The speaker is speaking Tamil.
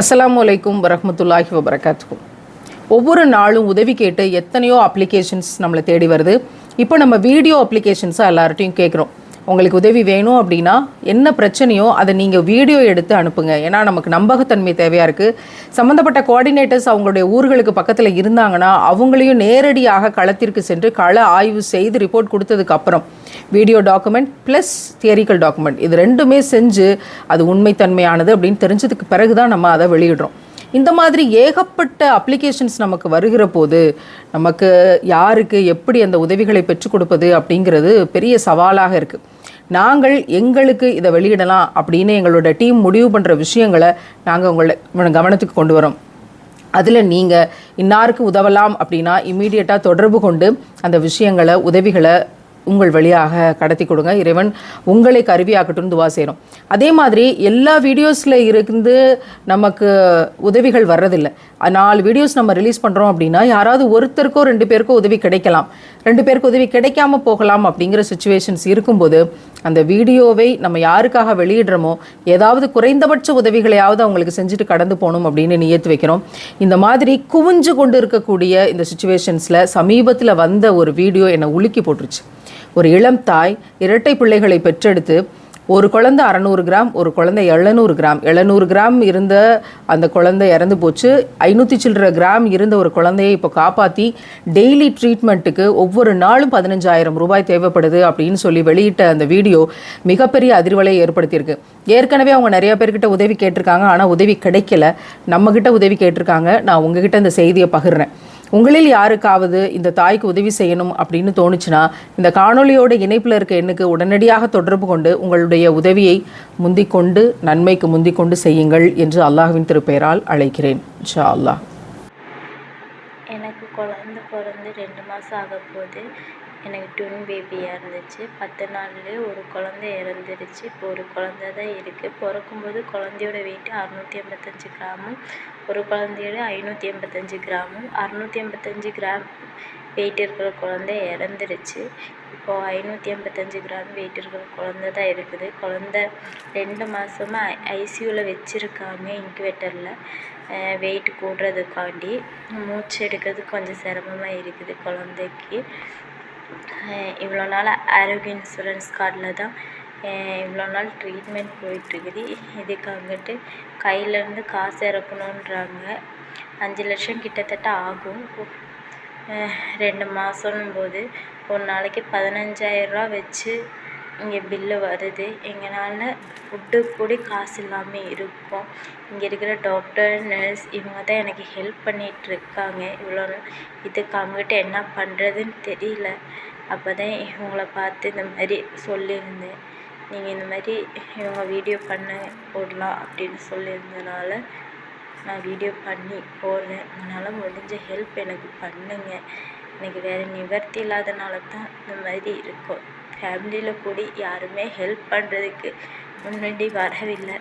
அஸ்லாம் வலைக்கும் வரமத்துல்லாஹி வபரகாத்துக்கும் ஒவ்வொரு நாளும் உதவி கேட்டு எத்தனையோ அப்ளிகேஷன்ஸ் நம்மளை தேடி வருது. இப்போ நம்ம வீடியோ அப்ளிகேஷன்ஸாக எல்லார்ட்டையும் கேட்குறோம். உங்களுக்கு உதவி வேணும் அப்படின்னா என்ன பிரச்சனையோ அதை நீங்கள் வீடியோ எடுத்து அனுப்புங்க. ஏன்னா நமக்கு நம்பகத்தன்மை தேவையாக இருக்குது சம்மந்தப்பட்ட கோஆர்டினேட்டர்ஸ் அவங்களுடைய ஊர்களுக்கு பக்கத்தில் இருந்தாங்கன்னா அவங்களையும் நேரடியாக களத்திற்கு சென்று கள ஆய்வு செய்து ரிப்போர்ட் கொடுத்ததுக்கு அப்புறம் video document plus theoretical document இது ரெண்டுமே செஞ்சு அது உண்மைத்தன்மையானது அப்படின்னு தெரிஞ்சதுக்கு பிறகு தான் நம்ம அதை வெளியிடுறோம். இந்த மாதிரி ஏகப்பட்ட அப்ளிகேஷன்ஸ் நமக்கு வருகிற போது நமக்கு யாருக்கு எப்படி அந்த உதவிகளை பெற்றுக் கொடுப்பது அப்படிங்கிறது பெரிய சவாலாக இருக்குது நாங்கள் எங்களுக்கு இதை வெளியிடலாம் அப்படின்னு எங்களோட டீம் முடிவு பண்ணுற விஷயங்களை நாங்கள் உங்களை கவனத்துக்கு கொண்டு வரோம். அதில் நீங்கள் இன்னாருக்கு உதவலாம் அப்படின்னா இம்மீடியட்டாக தொடர்பு கொண்டு அந்த விஷயங்களை உதவிகளை உங்கள் வழியாக கடத்தி கொடுங்க. இறைவன் உங்களை கருவியாக்கட்டும் துவா செய்கிறோம் அதே மாதிரி எல்லா வீடியோஸில் இருந்து நமக்கு உதவிகள் வர்றதில்லை. நாலு வீடியோஸ் நம்ம ரிலீஸ் பண்ணுறோம் அப்படின்னா யாராவது ஒருத்தருக்கோ ரெண்டு பேருக்கோ உதவி கிடைக்கலாம். ரெண்டு பேருக்கு உதவி கிடைக்காம போகலாம் அப்படிங்கிற சுச்சுவேஷன்ஸ் இருக்கும்போது அந்த வீடியோவை நம்ம யாருக்காக வெளியிடுறோமோ ஏதாவது குறைந்தபட்ச உதவிகளையாவது அவங்களுக்கு செஞ்சுட்டு கடந்து போகணும் அப்படின்னு நியத்து வைக்கிறோம். இந்த மாதிரி குவிஞ்சு கொண்டு இருக்கக்கூடிய இந்த சுச்சுவேஷன்ஸில் சமீபத்தில் வந்த ஒரு வீடியோ என்னை உலுக்கி போட்டுருச்சு. ஒரு இளம் தாய் இரட்டை பிள்ளைகளை பெற்றெடுத்து ஒரு குழந்தை அறநூறு கிராம் ஒரு குழந்தை எழுநூறு கிராம். எழுநூறு கிராம் இருந்த அந்த குழந்தை இறந்து போச்சு. ஐநூற்றி சில்லற கிராம் இருந்த ஒரு குழந்தையை இப்போ காப்பாற்றி டெய்லி ட்ரீட்மெண்ட்டுக்கு ஒவ்வொரு நாளும் பதினஞ்சாயிரம் ரூபாய் தேவைப்படுது அப்படின்னு சொல்லி வெளியிட்ட அந்த வீடியோ மிகப்பெரிய அதிர்வலையை ஏற்படுத்தியிருக்கு. ஏற்கனவே அவங்க நிறைய பேர்கிட்ட உதவி கேட்டிருக்காங்க ஆனால் உதவி கிடைக்கல. நம்மக்கிட்ட உதவி கேட்டிருக்காங்க. நான் உங்ககிட்ட இந்த செய்தியை பகிர்றேன். உங்களில் யாருக்காவது இந்த தாய்க்கு உதவி செய்யணும் அப்படின்னு தோணுச்சுன்னா இந்த காணொளியோட இணைப்பில் இருக்க எண்ணுக்கு உடனடியாக தொடர்பு கொண்டு உங்களுடைய உதவியை முந்திக் கொண்டு நன்மைக்கு முந்திக் கொண்டு செய்யுங்கள் என்று அல்லாஹ்வின் திருப்பெயரால் அழைக்கிறேன். ஷா அல்லாஹ். எனக்கு குழந்த பிறந்து ரெண்டு மாதம் ஆகப்போகுது. எனக்கு ட்வின் பேபியாக இருந்துச்சு. பத்து நாள்லேயே ஒரு குழந்த இறந்துருச்சு. இப்போ ஒரு குழந்த தான் இருக்குது பிறக்கும்போது குழந்தையோட வெயிட் அறநூற்றி எண்பத்தஞ்சு கிராமும். ஒரு குழந்தையோட ஐநூற்றி எண்பத்தஞ்சு கிராமும். அறநூற்றி எண்பத்தஞ்சு கிராம் வெயிட் இருக்கிற குழந்த இறந்துருச்சு. இப்போது ஐநூற்றி எண்பத்தஞ்சு கிராம் வெயிட் இருக்கிற குழந்த தான் இருக்குது. குழந்த ரெண்டு மாதமாக ஐசியூவில் வச்சுருக்காங்க இன்குவேட்டரில் வெயிட் கூடுறதுக்காண்டி மூச்சு எடுக்கிறது கொஞ்சம் சிரமமாக இருக்குது குழந்தைக்கு. இவ்வளோ நாள் ஆரோக்கிய இன்சூரன்ஸ் கார்டில் தான் இவ்வளோ நாள் ட்ரீட்மெண்ட் போயிட்டுருக்குது. இதுக்கு அங்கிட்டு கையிலேருந்து காசு இறக்கணுன்றாங்க. அஞ்சு லட்சம் கிட்டத்தட்ட ஆகும். ரெண்டு மாதம்னும் போது ஒரு நாளைக்கு பதினஞ்சாயிரரூவா வச்சு இங்கே பில்லு வருது. எங்களால் ஃபுட்டு கூட காசு இல்லாமல் இருக்கோம். இங்கே இருக்கிற டாக்டர் நர்ஸ் இவங்க தான் எனக்கு ஹெல்ப் பண்ணிகிட்ருக்காங்க இவ்வளோ இதுக்கு அவங்ககிட்ட என்ன பண்ணுறதுன்னு தெரியல. அப்போ தான் இவங்கள பார்த்து இந்த மாதிரி சொல்லியிருந்தேன். நீங்கள் இந்த மாதிரி இவங்க வீடியோ பண்ண போடலாம் அப்படின்னு சொல்லியிருந்தனால நான் வீடியோ பண்ணி போடுறேன் உங்களால் முடிஞ்ச ஹெல்ப் எனக்கு பண்ணுங்கள் எனக்கு வேறு நிவர்த்தி இல்லாதனால தான் இந்த மாதிரி இருக்கும். ஃபேமிலியில் கூட யாருமே ஹெல்ப் பண்ணுறதுக்கு முன்னாடி வரவில்லை